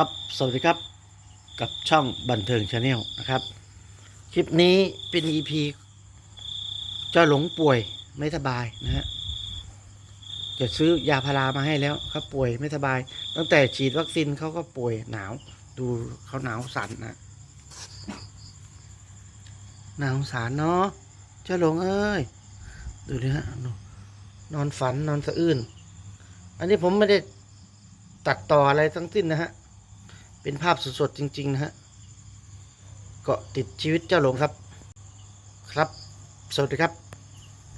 ครับ สวัสดีครับ กับช่องบันเทิงชาแนลนะครับ คลิปนี้เป็น EP เจ้าหลงป่วยไม่สบายนะฮะจะซื้อยาพารามาให้แล้วเขาป่วยไม่สบาย ตั้งแต่ฉีดวัคซีนเขาก็ป่วยหนาว ดูเขาหนาวสั่นนะหนาวสารเนาะเจ้าหลงเอ้ย ดูดิฮะนอนฝันนอนสะอื้น อันนี้ผมไม่ได้ตัดต่ออะไรทั้งสิ้นนะฮะ เป็นภาพสดๆจริง ๆ นะฮะเกาะติดชีวิตเจ้าหลงครับ ครับ สวัสดีครับ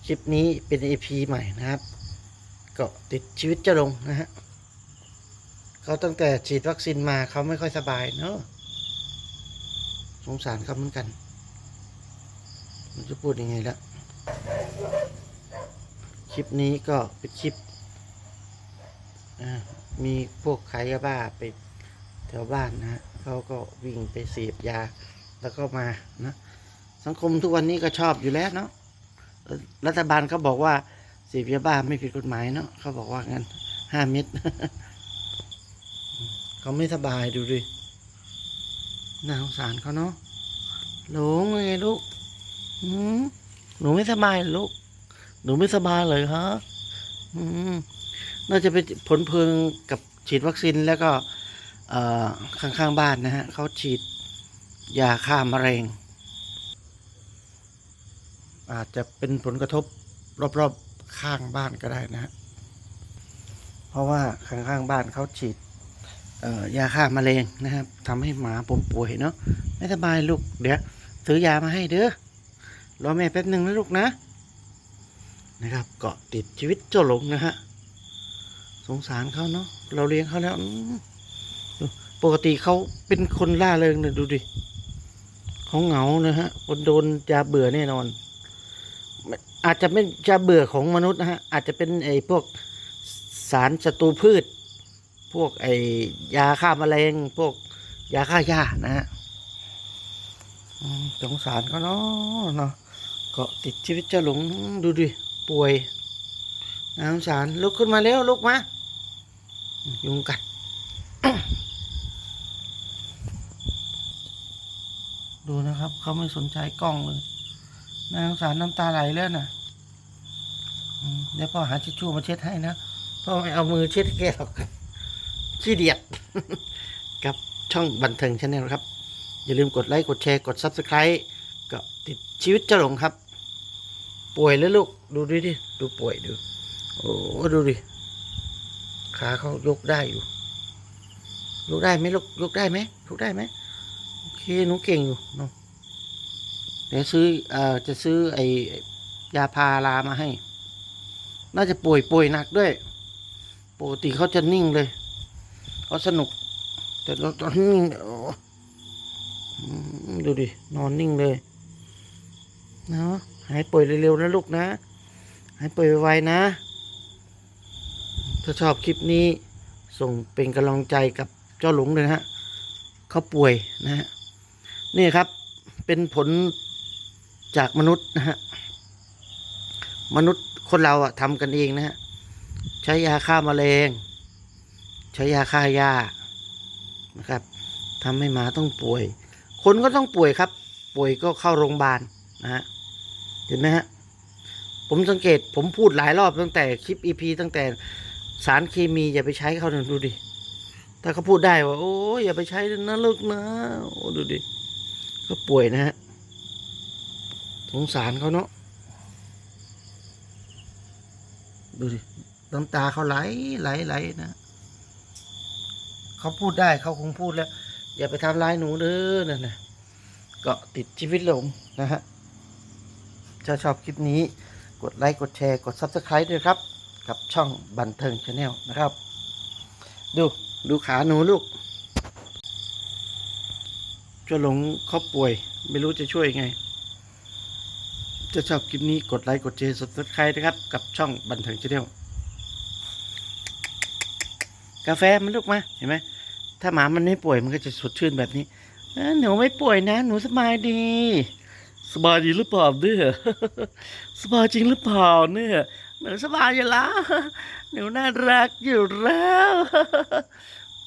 คลิปนี้เป็น EP ใหม่นะครับ เกาะติดชีวิตเจ้าหลงนะฮะเขาตั้งแต่ฉีดวัคซีนมาเขาไม่ค่อยสบายเนาะสงสารเขาเหมือนกันมันจะพูดยังไงละคลิปนี้ก็เป็นคลิปมีพวกขายยาบ้าไป แถวบ้านนะเขาก็วิ่งไปเสพยาแล้วก็มานะสังคมทุกวันนี้ก็ชอบอยู่แล้วเนาะรัฐบาลเขาบอกว่าเสพยาบ้าไม่ผิดกฎหมายเนาะเขาบอกว่างั้นห้าเม็ดเขาไม่สบายดูดิน่าสงสารเขาเนาะหลงไงลูกหืมหนูไม่สบายลูก หนูไม่สบายเลยฮะอืมน่าจะเป็นผลพลิงกับฉีดวัคซีนแล้วก็ ข้างๆบ้านนะฮะเขาฉีดยาฆ่ามะเร็ง อาจจะเป็นผลกระทบรอบๆข้างบ้านก็ได้นะฮะเพราะว่าข้างๆบ้านเขาฉีดยาฆ่ามะเร็งนะครับทำให้หมาผมป่วยเนาะไม่สบายลูกเดี๋ยวซื้อยามาให้เด้อรอแม่แป๊บหนึ่งนะลูกนะนะครับ เกาะติดชีวิตเจ้าหลงนะฮะสงสารเขาเนาะเราเลี้ยงเขาแล้วอื ปกติเขาเป็นคนล่าเริงนี่ยดูดิเขาเหงานะฮะคนโดนยาเบื่อแน่นอน อาจจะไม่ยาเบื่อของมนุษย์นะฮะอาจจะเป็นไอ้พวกสารศัตรูพืช พวกไอ้ยาฆ่าแมลงพวกยาฆ่าหญ้านะฮะอืมสงสารเขาเนาะเนาะเกาะติดชีวิตเจ้าหลงดูดิป่วยน่าสงสารลุกขึ้นมาแล้วลุกมายุงกัด ดูนะครับ เขาไม่สนใจกล้องเลยนาสงสารน้ำตาไหลแล้วน่ะเดี๋ยวพ่อหาทิชชู่มาเช็ดให้นะพ่อไม่เอามือเช็ดแกหรอกครับขี้เดียดกับช่องบันเทิงชาแนลครับ อย่าลืมกดไลค์ กดแชร์ กด Subscribe ก็ติดชีวิตเจ้าหลงครับ ป่วยแล้วลูก ดูดิดิ ดูป่วยดู โอ้ดูดิ ขาเขายกได้อยู่ ยกได้ไหมลูก ยกได้ไหมยกได้ไหม โอเคหนูเก่งอยู่เนาะเดี๋ยวซื้อเอ่อจะซื้อไอ้ยาพารามาให้ น่าจะป่วยป่วยหนักด้วยปกติเขาจะนิ่งเลยเขาสนุก แต่เราตอนนิ่งโอ้ดูดิ นอนนิ่งเลยเนาะหายป่วยเร็วๆนะลูกนะ หายป่วยไวๆนะ ถ้าชอบคลิปนี้ ส่งเป็นกำลังใจกับเจ้าหลงเลยนะฮะเขาป่วยนะฮะ นี่ครับเป็นผลจากมนุษย์นะฮะมนุษย์คนเราอะทำกันเองนะฮะใช้ยาฆ่าแมลงใช้ยาฆ่าหญ้านะครับทำให้หมาต้องป่วย คนก็ต้องป่วยครับ ป่วยก็เข้าโรงพยาบาลนะฮะเห็นไหมฮะผมสังเกตผมพูดหลายรอบตั้งแต่คลิปอีพีตั้งแต่สารเคมีอย่าไปใช้เขาดูดิถ้าเขาพูดได้ว่า โอ้ยอย่าไปใช้นะลูกนะโอ้ดูดิ ก็ป่วยนะฮะ สงสารเขาเนาะ ดูดิ น้ำตาเขาไหลไหลไหลนะ เขาพูดได้เขาคงพูดแล้ว อย่าไปทำร้ายหนูเด้อนั่นนะก็ติดชีวิตหลงนะฮะถ้าชอบคลิปนี้ กดไลค์ กดแชร์ กด Subscribe ด้วยครับ กับช่องบันเทิงชาแนลนะครับ ดู ดูขาหนูลูก เจะหลงเขาป่วย ไม่รู้จะช่วยไงถ้าชอบคลิปนี้กดไลค์กดแชร์ Subscribe นะครับ กับช่องบันเทิงชาแนลกาแฟมันลูกมาเห็นไหมถ้าหมามันไม่ป่วยมันก็จะสดชื่นแบบนี้หนูไม่ป่วยนะ หนูสบายดี สบายดีหรือเปล่าเนี่ยสบายจริงหรือเปล่าเนี่ยหนูสบายอยู่แล้วหนูน่ารักอยู่แล้ว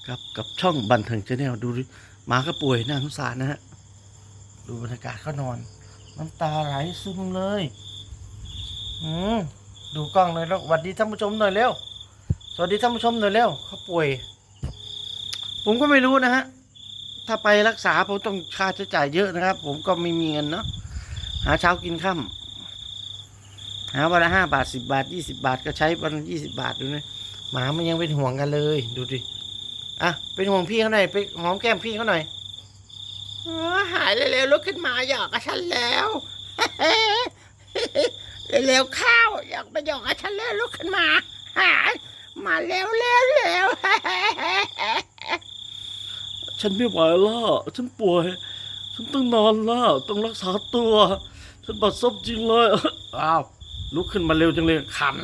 กับกับช่องบันเทิงชาแนลดูดิ หมาก็ป่วยน่าสงสารนะฮะ ดูบรรยากาศเขานอน น้ำตาไหลซึมเลย อืมดูกล้องเลยแล้วสวัสดีท่านผู้ชมหน่อยเร็ว สวัสดีท่านผู้ชมหน่อยเร็วเขาป่วย ผมก็ไม่รู้นะฮะ ถ้าไปรักษาผมต้องค่าใช้จ่ายเยอะนะครับ ผมก็ไม่มีเงินเนาะ หาเช้ากินค่ำหาวันละห้าบาทสิบาทยี่สิบาทก็ใช้วันยี่สิบาทดูนะหมามันยังเป็นห่วงกันเลย ดูดิ อะเป็นห่วงพี่เขาหน่อยไปหอมแก้มพี่เขาหน่อยอ๋อหายเร็วๆลุกขึ้นมาหยอกกับฉันแล้วเร็วๆเข้าวอยากไปหยอกกับฉันแล้วลุกขึ้นมา หายมาเร็วเร็วเร็วฉันไม่ไหวแล้วฉันป่วย ฉันต้องนอนแล้วต้องรักษาตัว ฉันบาดซบจริงเลยอ้าวลุกขึ้นมาเร็วจังเลยคัน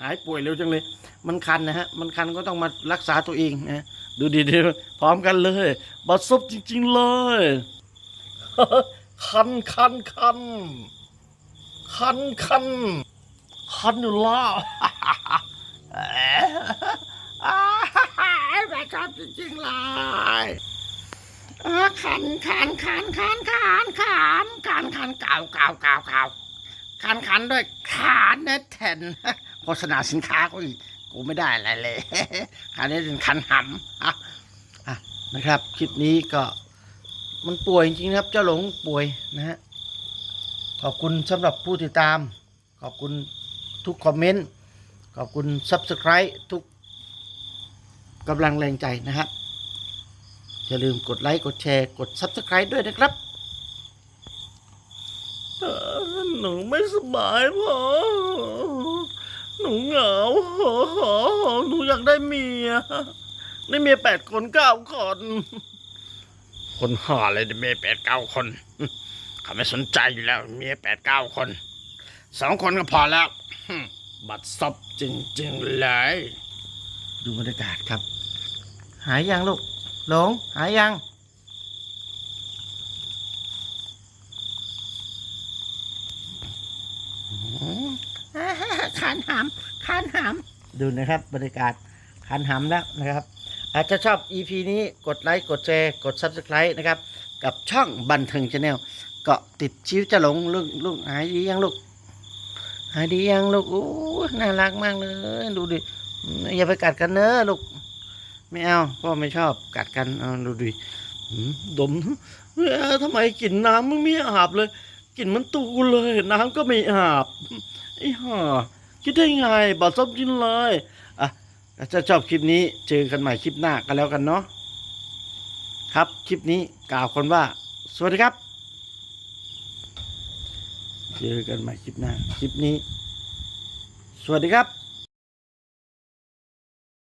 หายป่วยเร็วจังเลย มันคันนะฮะ มันคันก็ต้องมารักษาตัวเองนะ ดูดีๆ พร้อมกันเลยบาดซบจริง ๆ เลย คันคันคัน คันคัน คันอยู่แล้วบาดซบจริงๆเลยคันคันคันคันคันคันคันคันเก่าเก่าเก่าเก่าคันคันด้วยคานเน็ตเทน โฆษณาสินค้ากูอีกกูไม่ได้อะไรเลยคันนี้เป็นคันหำอะอะนะครับ คลิปนี้ก็มันป่วยจริงๆนะครับ เจ้าหลงป่วยนะฮะ ขอบคุณสำหรับผู้ติดตาม ขอบคุณทุกคอมเมนต์ ขอบคุณ Subscribe ทุกกำลังแรงใจนะครับ อย่าลืมกดไลค์ กดแชร์ กด Subscribe ด้วยนะครับหนูไม่สบายพ่อ หนูเหงาหนูอยากได้เมีย ได้เมียแปดคนเก้าคน คนห่อเลยเมียแปดเก้าคน เขาไม่สนใจอยู่แล้ว เมียแปดเก้าคน สองคนก็พอแล้ว บัดซบจริงๆเลย ดูบรรยากาศครับ หายยังลูกหลงหายยัง คันหามคันหาม ดูนะครับบรรยากาศคันหามแล้วนะครับ อาจจะชอบ EP นี้กดไลค์กดแชร์กด Subscribe นะครับ กับช่องบันเทิงชาแนลเกาะติดชีวิตจะหลงลูกลูกหายดียังลูกหายดียังลูกโอ้น่ารักมากเลย ดูดิอย่าไปกัดกันเนอะลูกไม่เอาพ่อไม่ชอบกัดกันเอาดูดิดมทำไมกลิ่นน้ำมึงไม่อาบเลยกลิ่นมันตูเลย น้ำก็ไม่อาบไอ้ห่า คิดได้ไงบาดซบจริงเลยอะถ้าชอบคลิปนี้เจอกันใหม่คลิปหน้ากันแล้วกันเนาะครับคลิปนี้กล่าวคนว่า สวัสดีครับ เจอกันใหม่คลิปหน้าคลิปนี้ สวัสดีครับ